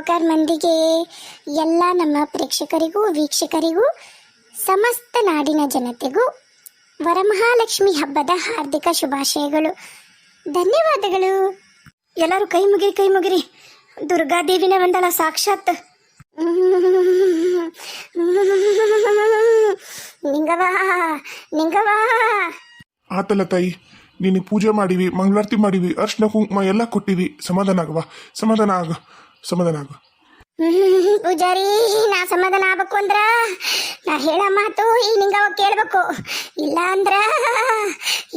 ಸಾವುಕಾರ ಮಂದಿಗೆ, ಎಲ್ಲ ನಮ್ಮ ಪ್ರೇಕ್ಷಕರಿಗೂ, ವೀಕ್ಷಕರಿಗೂ, ಸಮಸ್ತ ನಾಡಿನ ಜನತೆಗೂ ವರಮಹಾಲಕ್ಷ್ಮಿ ಹಬ್ಬದ ಹಾರ್ದಿಕ ಶುಭಾಶಯಗಳು. ಧನ್ಯವಾದಗಳು. ಎಲ್ಲರೂ ಕೈ ಮುಗಿರಿ ಕೈ ಮುಗಿರಿ. ದುರ್ಗಾದೇವಿನ ಒಂದಳ ಸಾಕ್ಷಾತ್. ನಿಂಗವಾ ನಿಂಗವಾ ಆತಲ್ಲ ತಾಯಿ ನೀನು ಪೂಜೆ ಮಾಡಿವಿ, ಮಂಗಳಾರತಿ ಮಾಡಿವಿ, ಅರ್ಶನ ಕುಂಕುಮ ಎಲ್ಲ ಕೊಟ್ಟಿವಿ. ಸಮಾಧಾನ ಆಗವಾ ಸಮಾಧಾನ ಆಗ. ಸಮಾಧಾನ ಆಗ. ಪೂಜಾರಿ ನಾ ಸಮಾಧಾನ ಆಗ್ಬೇಕು ಅಂದ್ರ ನಾ ಹೇಳ ಮಾತು ಈ ನಿಂಗವ ಕೇಳ್ಬೇಕು. ಇಲ್ಲ ಅಂದ್ರ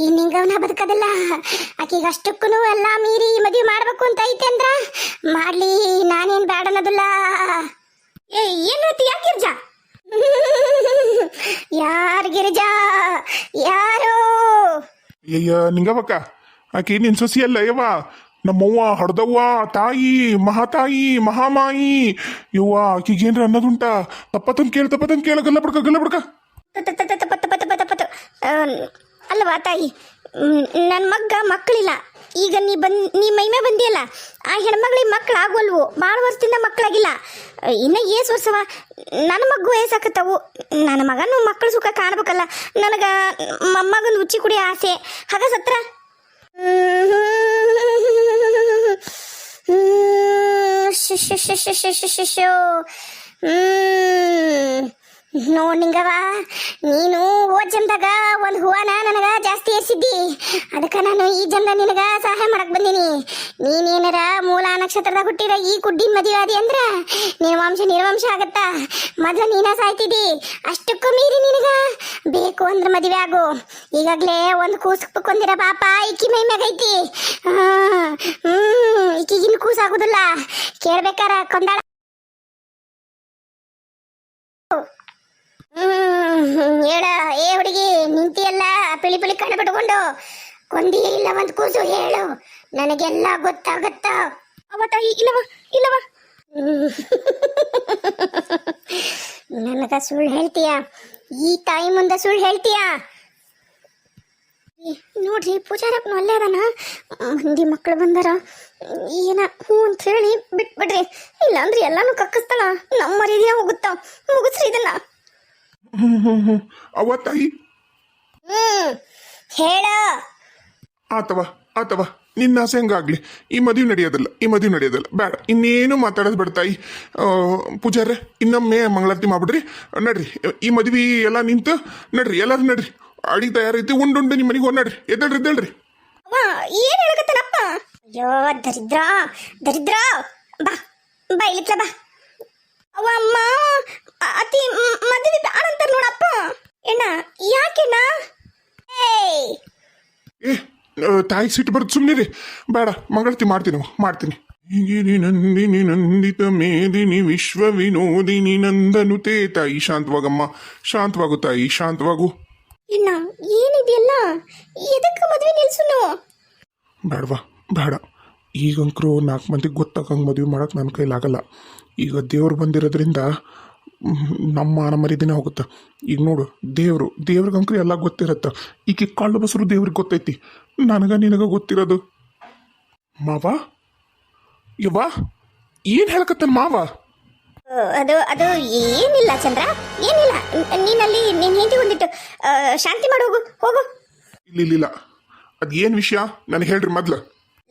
ಈ ನಿಂಗವನ ಬದುಕದಿಲ್ಲ. ಆಕಿಗೆ ಅಷ್ಟಕ್ಕೂ ಎಲ್ಲ ಮೀರಿ ಮದುವೆ ಮಾಡ್ಬೇಕು ಅಂತ ಐತೆ ಅಂದ್ರ ಮಾಡ್ಲಿ ನಾನೇನ್ ಬೇಡ ಅನ್ನೋದಿಲ್ಲ. ಏ ಏನ್ ಯಾಕೆ ಗಿರ್ಜಾ? ಯಾರ್ ಗಿರಿಜಾ? ಯಾರು? ಅಯ್ಯ ನಿಂಗವಕ್ಕ ಆಕೆ ನಿನ್ ಸೊಸಿ ಅಲ್ಲ ಯವ್ವ? ನಮ್ಮವ್ವ ಹಡ್ದವ್ವ ತಾಯಿ, ಮಹಾತಾಯಿ, ಮಹಾಮಾಯಿ, ಯವ್ವ ಆಕಿಗೇನ್ರ ಅನ್ನೋದುಂಟ. ತಪ್ಪತನ್ ಕೇಳ ತಪ್ಪತನ್ ಕೇಳ, ಗಲ್ಲ ಬಿಡ್ಕ ಗಲ್ಲ ಬಿಡ್ಕ. ಅಲ್ವಾ ತಾಯಿ ನನ್ನ ಮಗ್ಗ ಮಕ್ಕಳಿಲ್ಲ ಈಗ ನೀ ಬಂದ್, ನೀ ಮೈಮೆ ಬಂದಿಯಲ್ಲ, ಆ ಹೆಣ್ಮಗಳಿಗೆ ಮಕ್ಳು ಆಗೋಲ್ವು ಭಾಳ ವರ್ಷದಿಂದ ಮಕ್ಕಳಾಗಿಲ್ಲ ಇನ್ನ ಏಸ್ ವರ್ಷವ ನನ್ನ ಮಗು ಏಸಾಕತ್ತವು ನನ್ನ ಮಗನೂ ಮಕ್ಕಳು ಸುಖ ಕಾಣ್ಬೇಕಲ್ಲ. ನನಗ ಮೊಮ್ಮಗನ ಉಚ್ಚಿ ಕುಡಿ ಆಸೆ. ಹಾಗ ಸತ್ರ 嗯，嗯，咻咻咻咻咻咻咻，嗯。ನೋಡಿಂಗವ ನೀನು ಓದ್ ಜನ್ದಾಗ ಒಂದು ಹೂವನ ನನಗ ಜಾಸ್ತಿ ಎಸಿದ್ದಿ ಅದಕ್ಕ ನಾನು ಈ ಜನ್ದ ನಿನಗ ಸಹಾಯ ಮಾಡಕ್ ಬಂದೀನಿ. ನೀನೇನಾರ ಮೂಲ ನಕ್ಷತ್ರದಾಗ ಹುಟ್ಟಿರ ಈ ಕುಡ್ಡಿನ ಮದುವೆ ಆದಿ ಅಂದ್ರ ನಿರ್ವಂಶ ವಂಶ ನಿರ್ವಂಶ ಆಗತ್ತ. ಮೊದ್ಲ ನೀನ ಸಾಯ್ತಿದ್ದಿ, ಅಷ್ಟಕ್ಕೂ ಮೀರಿ ನಿನಗ ಬೇಕು ಅಂದ್ರ ಮದುವೆ ಆಗು. ಈಗಾಗ್ಲೇ ಒಂದು ಕೂಸು ಕೊಂದಿರ ಪಾಪ ಇಕ್ಕಿ ಮೈ ಮ್ಯಾಗೈತಿ ಹ್ಮ್, ಇಕ್ಕಿಗಿನ ಕೂಸಾಗುದಿಲ್ಲ ಕೇಳ್ಬೇಕಾರ ಕೊಂದಾಳ. ಹೇಳ ಏ ಹುಡುಗಿ ನಿಂತಿಯಲ್ಲ? ಪಿಳಿ ಪಿಳಿ ಕಣ್ಣು ಬಿಟ್ಕೊಂಡು. ಕೊಂದಿ ಇಲ್ಲ ಒಂದು ಕೂಸು ಹೇಳು. ನನಗೆಲ್ಲ ಗೊತ್ತಾಗತ್ತ. ಅವ ತಾಯಿ ಇಲ್ಲವ ಇಲ್ಲವ. ನನಗ ಸುಳ್ಳು ಹೇಳ್ತೀಯ? ಈ ತಾಯಿ ಮುಂದೆ ಸುಳ್ಳು ಹೇಳ್ತೀಯ? ನೋಡ್ರಿ ಪೂಜಾರಪ್ಪನು ಅಲ್ಲೇ ಅದಾನ? ಮಂದಿ ಮಕ್ಕಳು ಬಂದಾರ. ಏನ ಹ್ಞೂ ಅಂತ ಹೇಳಿ ಬಿಟ್ಬಿಡ್ರಿ ಇಲ್ಲಾಂದ್ರೆ ಎಲ್ಲಾನು ಕಕ್ಕಿಸ್ತಾಳ. ನಮ್ಮ ಮರ್ಯಾದೆ ಹೋಗುತ್ತ ಮುಗಿಸ್ರಿ ಇದನ್ನ. ಹ್ಮ್ ಹ್ಮ್ ಹ್ಮ್ ಅವ್ವ ತಾಯಿ ಹ್ಮ್ ಹೇಳ. ಆತವ ಆತವ ನಿನ್ನ ಆಸೆ ಹಂಗಾಗ್ಲಿ. ಈ ಮದುವೆ ನಡೆಯೋದಲ್ಲ ಈ ಮದುವೆ ನಡೆಯೋದಲ್ಲ. ಬೇಡ ಇನ್ನೇನು ಮಾತಾಡೋದು ಬೇಡ ತಾಯಿ ಪೂಜಾರ್ರೆ ಇನ್ನೊಮ್ಮೆ ಮಂಗಳಾರತಿ ಮಾಡ್ಬಿಡ್ರಿ. ನಡ್ರಿ ಈ ಮದುವೆ ಎಲ್ಲ ನಿಂತು ನಡ್ರಿ ಎಲ್ಲರೂ ನಡ್ರಿ. ಅಡಿ ತಯಾರೈತಿ ಉಂಡು ನಿಮ್ಮ ಮನೆಗೆ ಹೋಗಿ ನಡ್ರಿ. ಎದ್ದೇಳ್ರಿ ಎದ್ದೇಳ್ರಿ. ಏನ್ ಹೇಳಕತ್ತನಪ್ಪ? ಅಯ್ಯೋ ದರಿದ್ರ ದರಿದ್ರ. ಬಾ ಬಾ ಇಲ್ಲಿತ್ಲ ಬಾ. ಅವ ಅಮ್ಮ ಅತಿ ಮದುವೆ ಅಂತಾರ ನೋಡಪ್ಪ ಎಣ್ಣ ಯಾಕೆಣ್ಣ ಏಯ್ ಏ ಆ, ತಾಯಿ ಸಿಟ್ಟು ಬರ್ತದೆ ಸುಮ್ಮನಿರಿ ಬೇಡ ಮಂಗಳತಿ ಮಾಡ್ತೀನಿ ಮಾಡ್ತೀನಿ. ಗಿರಿ ನಂದಿನಿ ನಂದಿತ ಮೇದಿನಿ ವಿಶ್ವ ವಿನೋದಿನಿ ನಂದನು ತೇ ತಾಯಿ ಶಾಂತವಾಗಮ್ಮ ಶಾಂತವಾಗು ತಾಯಿ ಶಾಂತವಾಗು ಇನ್ನ ಏನಿದೆಯಲ್ಲ? ಎದಕ್ಕೆ ಮದುವೆ ನಿಲ್ಸುನು ಬೇಡವಾ ಬೇಡ. ಈಗಂಕರು ನಾಲ್ಕು ಮಂದಿಗೆ ಗೊತ್ತಾಗಂಗೆ ಮದುವೆ ಮಾಡೋಕೆ ನನ್ನ ಕೈಲಾಗಲ್ಲ. ಈಗ ದೇವ್ರು ಬಂದಿರೋದ್ರಿಂದ ನಮ್ಮ ಮಾನ ಹೋಗುತ್ತೆ. ಈಗ ನೋಡು ದೇವರು ದೇವ್ರಿಗಂಕ್ರು ಎಲ್ಲ ಗೊತ್ತಿರತ್ತೆ. ಈಗ ಕಾಳು ಬಸರು ದೇವ್ರಿಗೆ ಗೊತ್ತೈತಿ. ನನಗ ನಿನಗ ಗೊತ್ತಿರೋದು. ಮಾವ? ಯವ್ವ? ಏನು ಹೇಳಕತ್ತ ಮಾವ? ಅದು ಅದು ಏನಿಲ್ಲ ಚಂದ್ರ ಏನಿಲ್ಲ. ನೀನಲ್ಲಿ ನಿನ್ ಹೆಂಡತಿ ಒಂದಿಟ್ಟು ಶಾಂತಿ ಮಾಡಿ ಹೋಗು ಹೋಗು. ಇಲ್ಲ ಇಲ್ಲ ಇಲ್ಲ. ಅದು ಏನು ವಿಷಯ? ನನಗೆ ಹೇಳ್ರಿ ಮೊದ್ಲು.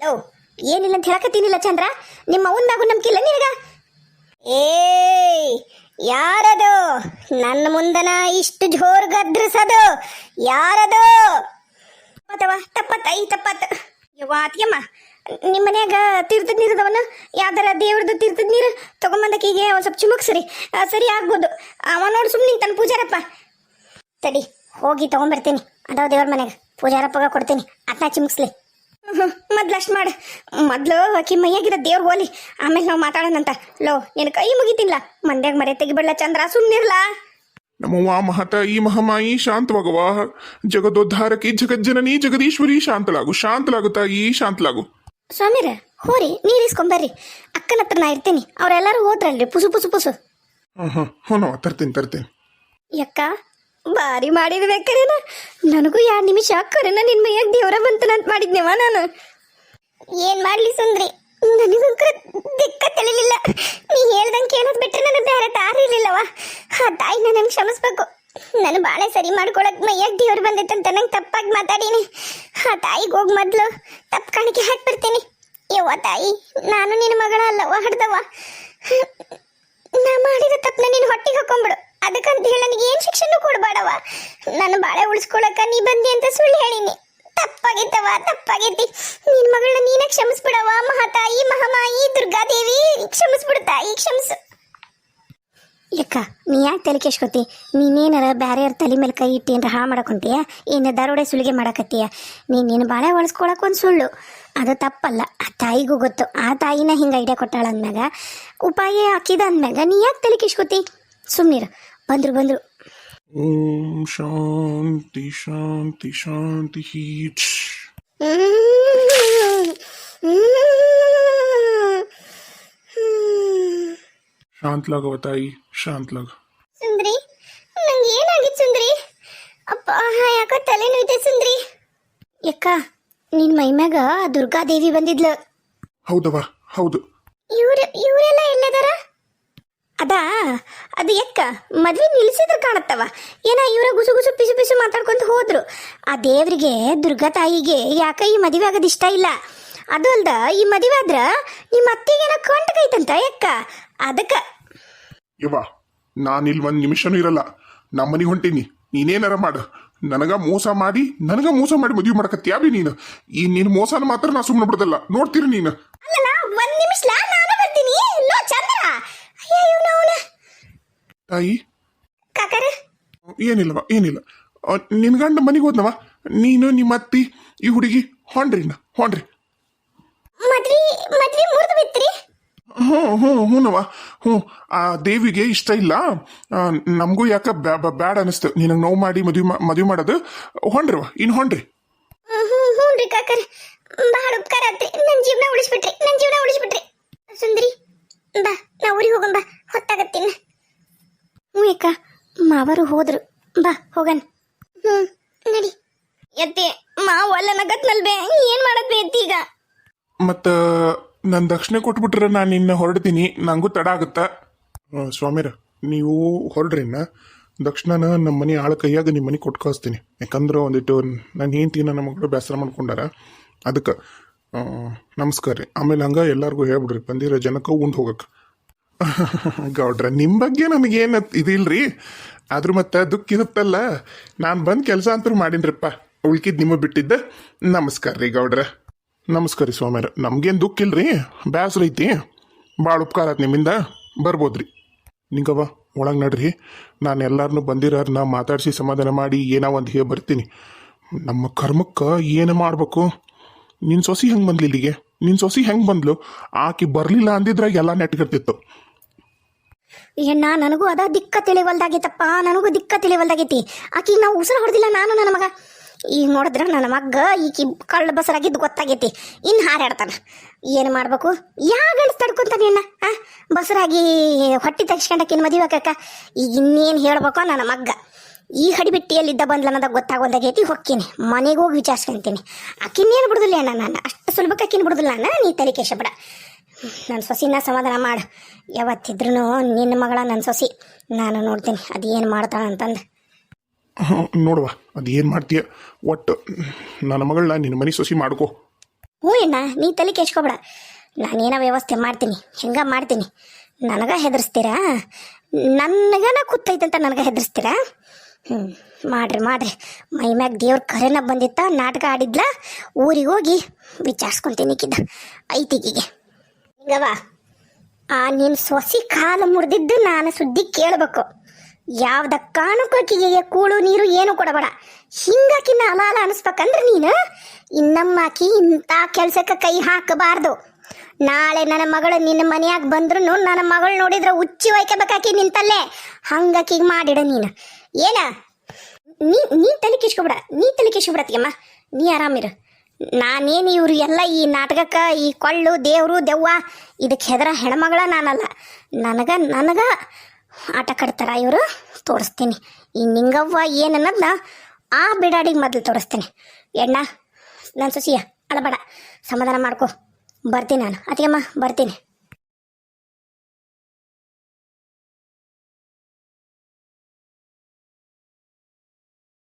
ಲೋ ಏನಿಲ್ಲ ಅಂತ ಹೇಳಕತ್ತೀನಿಲ್ಲ ಚಂದ್ರ. ನಿಮ್ಮ ಅವನ ಮ್ಯಾಗು ನಂಬಿಕೆ ಇಲ್ಲ ನಿನಗ? ಏಯ್! ಯಾರದು? ನನ್ನ ಮುಂದನ ಇಷ್ಟು ಜೋರ್ ಗದ್ರಸದು ಯಾರದು? ತಪ್ಪತ್ತವ ತಪ್ಪತ್ತ, ಈ ತಪ್ಪತ್ತ. ಯವ್ವ, ಅತ್ತಿಯಮ್ಮ, ನಿಮ್ಮ ಮನ್ಯಾಗ ತೀರ್ಥದ ನೀರದವನ ಯಾವ್ದಾರ ದೇವ್ರದ್ದು ತೀರ್ಥದ ನೀರು ತಗೊಂಬಂದಕ್ಕೀಗೆ ಒಂದು ಸ್ವಲ್ಪ ಚಿಮುಕ್ಸ್ರಿ ಸರಿ. ಆಗ್ಬೋದು. ಅವ ನೋಡಿ ಸುಮ್ಮನೆ ತನ್ನ ಪೂಜಾರಪ್ಪ. ತಡಿ, ಹೋಗಿ ತಗೊಂಬರ್ತೀನಿ. ಅದಾವ ದೇವ್ರ ಮನೆಗೆ ಪೂಜಾರಪ್ಪಗ ಕೊಡ್ತೀನಿ. ಅಟ್ನ ಚಿಮುಕ್ಸ್ಲಿ. ಮೊದ್ಲು ಅಷ್ಟು ಮಾಡು ಮೊದ್ಲು ಆಕಿ ಮೈಯಾಗಿರೋ ದೇವ್ರ ಹೋಲಿ ಆಮೇಲೆ ನಾವು ಮಾತಾಡೋಣಂತ. ಲೋ ನಿನ್ ಕೈ ಮುಗಿತಿಲ್ಲ. ಮಂದ್ಯಾಗ ಮರೆ ತೆಗಿಬಿಡ್ಲ ಚಂದ್ರ? ಸುಮ್ಮನಿರ್ಲಾ ನಮ್ಮವ್ವ ಮಹತಾಯಿ ಮಹಾಮಾಯಿ ಶಾಂತವಾಗವ. ಜಗದೋದ್ಧಾರಕಿ ಜಗಜ್ಜನನಿ ಜಗದೀಶ್ವರಿ ಶಾಂತಲಾಗು. ಶಾಂತಲಾಗು ಈ ಶಾಂತಲಾಗು. ಸ್ವಾಮಿರ ಹೋರಿ ನೀರು ಇಸ್ಕೊಂಬರ್ರಿ ಅಕ್ಕನ ಹತ್ರ ನಾ ಇರ್ತೀನಿ. ಅವರೆಲ್ಲರೂ ಹೋದ್ರಲ್ರಿ. ಪುಸು ಪುಸು ಪುಸು. ಹಾಂ ಹಾಂ ಹ್ಞೂ ತರ್ತೀನಿ ತರ್ತೀನಿ. ಯಕ್ಕ ಭಾರಿ ಮಾಡಿದ ಬೇಕಾರೇನ ನನಗೂ ಎರಡು ನಿಮಿಷ ಕರೆನ ನಿನ್ ಮೈಯಾಗ ದೇವರ ಬಂತನಂತ ಮಾಡಿದ್ನೇವ ನಾನು. ಏನ್ ಮಾಡ್ಲಿ ಸುಂದ್ರಿ? ನನಗಂಕರ ದಿಕ್ಕ ತಿಳಿಲಿಲ್ಲ ನೀ ಹೇಳ್ದಂಗೆ ಕೇಳೋದು ಬಿಟ್ರೆ ನನಗೆ ಬೇರೆ ದಾರಿ ಇರ್ಲಿಲ್ಲವ ಆ ತಾಯಿನ ನನಗೆ ಕ್ಷಮಿಸ್ಬೇಕು. ನಾನು ಬಾಳೆ ಸರಿ ಮಾಡ್ಕೊಳಕ್ ಮೈಯಾಗ ದೇವ್ರು ಬಂದೈತಂತ ನಂಗೆ ತಪ್ಪಾಗಿ ಮಾತಾಡೀನಿ. ಆ ತಾಯಿಗೆ ಹೋಗಿ ಮೊದಲು ತಪ್ಪು ಕಾಣಿಕೆ ಹಾಕ್ಬಿಡ್ತೀನಿ ಯವ್ವ ತಾಯಿ, ನಾನು ನಿನ್ನ ಮಗಳ ಅಲ್ಲವ ಹಡ್ದವ ನಾ ಮಾಡಿದ ತಪ್ಪನ್ನ ನೀನು ಹೊಟ್ಟಿಗೆ ಹಾಕೊಂಬಿಡು. ಅದಕ್ಕಂತ ಹೇಳಿ ನನಗೆ ಏನು ಶಿಕ್ಷೆನೂ ಕೊಡಬೇಡವ ನಾನು ಬಾಳೆ ಉಳಿಸ್ಕೊಳಕ ನೀ ಬಂದಿ ಅಂತ ಸುಳ್ಳು ಹೇಳಿನಿ. ತಪ್ಪಾಗಿತ್ತವ ತಪ್ಪಾಗೈತಿ. ನಿನ್ನ ಮಗಳನ್ನ ನೀನೇ ಕ್ಷಮಿಸ್ಬಿಡವ ಮಹಾತಾಯಿ, ಮಹಾಮಾಯಿ, ದುರ್ಗಾದೇವಿ ಕ್ಷಮಿಸ್ಬಿಡ್ತಾ, ಈ ಕ್ಷಮಿಸು. ಯಕ್ಕ ನೀ ಯಾಕೆ ತಲೆ ಕೆಸ್ಕೊತಿ ನೀನೇನಾರ ಬ್ಯಾರೆಯವ್ರ ತಲೆ ಮೇಲೆ ಕೈ ಇಟ್ಟು ಏನಾರ ಹಾಳು ಮಾಡಕೊಂತೀಯ ಏನು ದರೋಡೆ ಸುಲಿಗೆ ಮಾಡಕತ್ತೀಯ? ನೀನು ನಿನ್ನ ಬಾಳೆ ಒಳಸ್ಕೊಳಕ್ ಒಂದು ಸುಳ್ಳು. ಅದು ತಪ್ಪಲ್ಲ. ಆ ತಾಯಿಗೂ ಗೊತ್ತು. ಆ ತಾಯಿನ ಹಿಂಗೆ ಐಡಿಯಾ ಕೊಟ್ಟಾಳ ಅಂದಾಗ ಉಪಾಯ ಹಾಕಿದ ಅಂದಾಗ ನೀ ಯಾಕೆ ತಲೆ ಕೆಸ್ಕೊತಿ ಸುಮ್ಮನಿರು ಬಂದ್ರು ಬಂದ್ರು. ಓಂ ಶಾಂತಿ ಶಾಂತಿ ಶಾಂತಿ ಶಾಂತ್ಲಾಗವ ತಾಯಿ ಶಾಂತ್ಲಾಗ ಸುಂದ್ರಿ ನಂಗೆ ಏನಾಗಿತ್ತು ಸುಂದ್ರಿ? ಅಪ್ಪ ಯಾಕ ತಲೆ ನೋಯ್ತೆ ಸುಂದ್ರಿ? ಯಕ್ಕ ನಿನ್ ಮೈಮ್ಯಾಗ ದುರ್ಗಾದೇವಿ ಬಂದಿದ್ಲು. ಹೌದವ ಹೌದು. ಇವ್ರ ಇವರೆಲ್ಲ ಅದಾ? ಅದು ಎಕ್ಕ? ಮದ್ವೆ ನಿಲ್ಸಿದ್ರು ಕಾಣತ್ತವ. ಏನ ಇವರ ಗುಸು ಗುಸು ಪಿಸು ಪಿಸು ಮಾತಾಡ್ಕೊಂತ ಹೋದ್ರು. ಆ ದೇವ್ರಿಗೆ ದುರ್ಗಾ ತಾಯಿಗೆ ಯಾಕ ಈ ಮದುವೆ ಆಗೋದು ಇಷ್ಟ ಇಲ್ಲ? ಅದು ಅಲ್ದ ಈ ಮದುವೆ ಆದ್ರ ನಿಮ್ಮ ಅತ್ತಿಗೇನ ಕಂಟಕೈತಂತ ಎಕ್ಕ? ಅದಕ್ಕ. ಯವ್ವ ನಾನು ಇಲ್ಲಿ ಒಂದು ನಿಮಿಷನೂ ಇರಲ್ಲ. ನಮ್ಮ ಮನೆಗೆ ಹೊಂಟೀನಿ. ನೀನೇನಾರ ಮಾಡು. ನನಗ ಮೋಸ ಮಾಡಿ ನನಗ ಮೋಸ ಮಾಡಿ ಮದುವೆ ಮಾಡಕತ್ತೀಯ ಬಿ ನೀನು? ಈ ನಿನ್ನ ಮೋಸನ ಮಾತ್ರ ನಾ ಸುಮ್ಮನೆ ಬಿಡದಲ್ಲ. ನೋಡ್ತೀರಿ ನೀನು. ಅಲ್ಲಲ್ಲ ಒಂದ್ ನಿಮಿಷ ನಾನು ಬರ್ತೀನಿ ಲೋ ಚಂದ್ರ ಅಯ್ಯೋ ಇವ್ನು ಅವ್ನ ತಾಯಿ ಕಾಕರ? ಏನಿಲ್ಲವ ಏನಿಲ್ಲ. ನಿನ್ ಗಂಡ ಮನೆಗೆ ಹೋದ್ನವ? ನೀನು ನಿಮ್ಮ ಅತ್ತಿ ಈ ಹುಡುಗಿ ಹೊಂಡ್ರಿನ ಹೊಂಡ್ರಿ. ಮದ್ವಿ ಮದ್ವಿ ಮುರಿದು ಬಿತ್ರಿ. ಹ್ಞೂ ಹ್ಞೂ ಹ್ಞೂನವ ಹ್ಞೂ ಆ ದೇವಿಗೆ ಇಷ್ಟ ಇಲ್ಲ. ನಮಗೂ ಯಾಕ ಬ್ಯಾ- ಬ್ಯಾ- ಬ್ಯಾಡ್ ಅನಿಸ್ತು. ನಿನಗೆ ನೋವು ಮಾಡಿ ಮದುವೆ ಮದುವೆ ಮಾಡೋದು. ಹೊಂಡ್ರಿವ ಇನ್ನು ಹೊಂಡ್ರಿ. ಹ್ಞೂ ಹ್ಞೂ ರೀ ಕಾಕರ. ಬಹಳ ಉಪಕಾರ ಆತ್ರಿ. ನನ್ನ ಜೀವನ ಉಳಿಸ್ಬಿಟ್ರಿ ನನ್ನ ಜೀವನ ಉಳಿಸ್ಬಿಟ್ರಿ. ಸುಂದರಿ ಬಾ ನಾ ಊರಿಗೆ ಹೋಗಂ ಬಾ ಹೊತ್ತಾಗತ್ತೀನಿ ಹ್ಞೂ ಅಕ್ಕ ಮಾವರು ಹೋದ್ರು. ಬಾ ಹೋಗನ್ ಹ್ಞೂ ನಡಿ. ಎತ್ತಿ ಮಾವ ಏನ್ ಎತ್ತಿ ಈಗ? ಮತ್ತು ನನ್ನ ದಕ್ಷಿಣೆ ಕೊಟ್ಬಿಟ್ರೆ ನಾನು ನಿನ್ನ ಹೊರಡ್ತೀನಿ. ನಂಗೂ ತಡ ಆಗುತ್ತ. ಸ್ವಾಮಿರ, ನೀವು ಹೊರಡ್ರಿನ ದಕ್ಷಿಣನ ನಮ್ಮ ಮನೆ ಆಳ ಕೈಯಾಗ ನಿಮ್ಮ ಮನೆ ಕೊಟ್ಟು ಕಳಿಸ್ತೀನಿ. ಯಾಕಂದ್ರೆ ಒಂದಿಟ್ಟು ನನ್ನ ಹೆಂಡತಿ ನನ್ನ ಮಗಳು ಬೇಸರ ಮಾಡ್ಕೊಂಡಾರ. ಅದಕ್ಕೆ ನಮಸ್ಕಾರ ರೀ. ಆಮೇಲೆ ಹಂಗೆ ಎಲ್ಲಾರ್ಗು ಹೇಳ್ಬಿಡ್ರಿ. ಬಂದಿರೋ ಜನಕ್ಕೆ ಉಂಡು ಹೋಗಕ್ಕೆ ಗೌಡ್ರ ನಿಮ್ಮ ಬಗ್ಗೆ ನನಗೇನು ಇದಿಲ್ರಿ? ಆದ್ರೂ ಮತ್ತೆ ದುಃಖ ಇರುತ್ತಲ್ಲ? ನಾನು ಬಂದು ಕೆಲಸ ಅಂತೂ ಮಾಡಿನ್ರಿಪ್ಪ. ಉಳ್ಕಿದ್ ನಿಮ್ಮ ಬಿಟ್ಟಿದ್ದ. ನಮಸ್ಕಾರ ರೀ ಗೌಡ್ರ. ನಮಸ್ಕಾರ ರೀ ಸೋಮ್ಯಾರ ನಮ್ಗೇನು ದುಃಖ ಇಲ್ರಿ? ಬ್ಯಾಸ್ರ ಐತಿ. ಭಾಳ ಉಪಕಾರ ಆತ್ ನಿಮ್ಮಿಂದ. ಬರ್ಬೋದ್ರಿ. ನಿಂಗವ್ವ, ಒಳಗೆ ನಡ್ರಿ. ನಾನು ಎಲ್ಲಾರನ್ನೂ ನಾ ಮಾತಾಡಿಸಿ ಸಮಾಧಾನ ಮಾಡಿ ಏನೋ ಒಂದು ಹೇ ಬರ್ತೀನಿ. ನಮ್ಮ ಕರ್ಮಕ್ಕೆ ಏನು ಮಾಡಬೇಕು? ನಿನ್ನ ಸೊಸಿ ಹೆಂಗೆ ಬಂದ್ಲಿ ಇಲ್ಲಿಗೆ? ನಿನ್ನ ಸೊಸಿ ಹೆಂಗೆ ಬಂದ್ಲು? ಆಕಿ ಬರಲಿಲ್ಲ ಅಂದಿದ್ರಾಗ ಎಲ್ಲ ನೆಟ್ಗಿರ್ತಿತ್ತು ಎಣ್ಣ ನನಗೂ ಅದ ದಿಕ್ಕ ತಿಳಿವಲ್ದಾಗೈತಪ್ಪ, ನನಗೂ ದಿಕ್ಕ ತಿಳಿವಲ್ದಾಗೈತಿ. ಆಕಿ ನಾವು ಉಸಿರು ಹೊಡೆದಿಲ್ಲ ನಾನು ನನ್ನ ಮಗ. ಈಗ ನೋಡಿದ್ರೆ ನನ್ನ ಮಗ್ಗ ಈಕಿ ಕಳ್ಳ ಬಸರಾಗಿದ್ದು ಗೊತ್ತಾಗೈತಿ. ಇನ್ನು ಹಾರಾಡ್ತಾನ. ಏನು ಮಾಡ್ಬೇಕು? ಯಾ ಗಂಡಸ್ ತಡ್ಕೊಂತಾನೆ ಅಣ್ಣ ಆ, ಬಸರಾಗಿ ಹೊಟ್ಟಿ ತೆಗ್ಸ್ಕೊಂಡಕ್ಕಿನ ಮದುವೆ ಆಕಕ್ಕ ಈಗ ಇನ್ನೇನು ಹೇಳ್ಬೇಕೋ ನನ್ನ ಮಗ್ಗ. ಈ ಹಡಿಬಿಟ್ಟಿಯಲ್ಲಿದ್ದ ಬಂದ್ಲ ಅನ್ನೋದಾಗ ಗೊತ್ತಾಗೋದಾಗೈತಿ ಹೊಕ್ಕೀನಿ. ಮನೆಗೆ ಹೋಗಿ ವಿಚಾರಿಸ್ಕೊಂತೀನಿ. ಆಕಿನ್ನೇನು ಬಿಡುದಿಲ್ಲ ಅಣ್ಣ ನಾನು? ಅಷ್ಟು ಸುಲಭಕ್ಕೆ ಆಕಿನ ಬಿಡುದಿಲ್ಲ ಅಣ್ಣ, ನೀ ತಲೆ ಕೇಶ ಬಿಡ ನನ್ನ ಸೊಸಿನ ಸಮಾಧಾನ ಮಾಡು. ಯಾವತ್ತಿದ್ರೂ ನಿನ್ನ ಮಗಳ ನನ್ನ ಸೊಸಿ. ನಾನು ನೋಡ್ತೀನಿ ಅದೇನು ಮಾಡ್ತಾಳ ಅಂತಂದು. ನೋಡುವ ಅದು ಏನು ಮಾಡ್ತೀಯ? ಒಟ್ಟು ನನ್ನ ಮಗಳನ್ನ ನಿನ್ನ ಮನೆ ಸೊಸಿ ಮಾಡ್ಕೋ. ಹ್ಞೂ ಅಣ್ಣ ನೀ ತಲೆ ಕೆಚ್ಕೊಬೇಡ ನಾನೇನೋ ವ್ಯವಸ್ಥೆ ಮಾಡ್ತೀನಿ ಹೆಂಗ ಮಾಡ್ತೀನಿ? ನನಗ ಹೆದರ್ಸ್ತೀರಾ? ನನಗನ ಕೂತೈತಂತ ನನಗೆ ಹೆದರ್ಸ್ತೀರಾ? ಹ್ಞೂ ಮಾಡ್ರಿ ಮಾಡ್ರಿ. ಮೈ ಮ್ಯಾಗ ದೇವ್ರ ಕರೆನ ಬಂದಿತ್ತ ನಾಟಕ ಆಡಿದ್ಲ ಊರಿಗೆ ಹೋಗಿ ವಿಚಾರಿಸ್ಕೊಂತೀನಿ ಕಿದ್ದ ಐತಿಗಿಗೆ. ಹಿಂಗವ ಆ ನಿನ್ ಸೊಸಿ ಕಾಲು ಮುರಿದಿದ್ದು ನಾನು ಸುದ್ದಿ ಕೇಳಬೇಕು. ಯಾವ್ದ ಕಾರಣಕ್ಕೂ ಆಕಿಗೆ ಕೂಳು ನೀರು ಏನು ಕೊಡಬೇಡ. ಹಿಂಗಾಕಿನ ಅಲಾಲ ಅಲ ಅನಿಸ್ಬೇಕಂದ್ರೆ ನೀನು? ಇನ್ನಮ್ಮಾಕಿ ಇಂಥ ಕೆಲ್ಸಕ್ಕೆ ಕೈ ಹಾಕಬಾರ್ದು. ನಾಳೆ ನನ್ನ ಮಗಳು ನಿನ್ನ ಮನೆಯಾಗ ಬಂದ್ರು ನನ್ನ ಮಗಳು ನೋಡಿದ್ರೆ ಉಚ್ಚಿ ಒಯ್ಕೋಬೇಕಾಕಿ ನಿಂತಲ್ಲೇ. ಹಂಗಾಕಿಗೆ ಮಾಡಿಡ ನೀನು. ಏನ? ನೀ ನೀ ತಲೆ ಕಿಸ್ಕೊಬಿಡ ನೀ ತಲೆ ಕಿಸ್ಕೊಬಿಡತ್ತಿಯಮ್ಮ ನೀ ಆರಾಮಿರು. ನಾನೇನು ಇವ್ರು ಎಲ್ಲ ಈ ನಾಟಕಕ್ಕೆ, ಈ ಕೊಳ್ಳು, ದೇವರು, ದೆವ್ವ, ಇದಕ್ಕೆ ಹೆದರ ಹೆಣ್ಮಗಳ ನಾನಲ್ಲ. ನನಗೆ ನನಗೆ ಆಟ ಕಟ್ತಾರ ಇವರು. ತೋರಿಸ್ತೀನಿ. ಈ ನಿಂಗವ್ವ ಏನನ್ನೋದನ್ನ ಆ ಬಿಡಾಡಿಗೆ ಮೊದಲು ತೋರಿಸ್ತೀನಿ. ಎಣ್ಣ ನನ್ನ ಸುಸಿಯ, ಅಳಬೇಡ. ಸಮಾಧಾನ ಮಾಡ್ಕೊ. ಬರ್ತೀನಿ ನಾನು. ಅತ್ತಿಗೆಮ್ಮ, ಬರ್ತೀನಿ.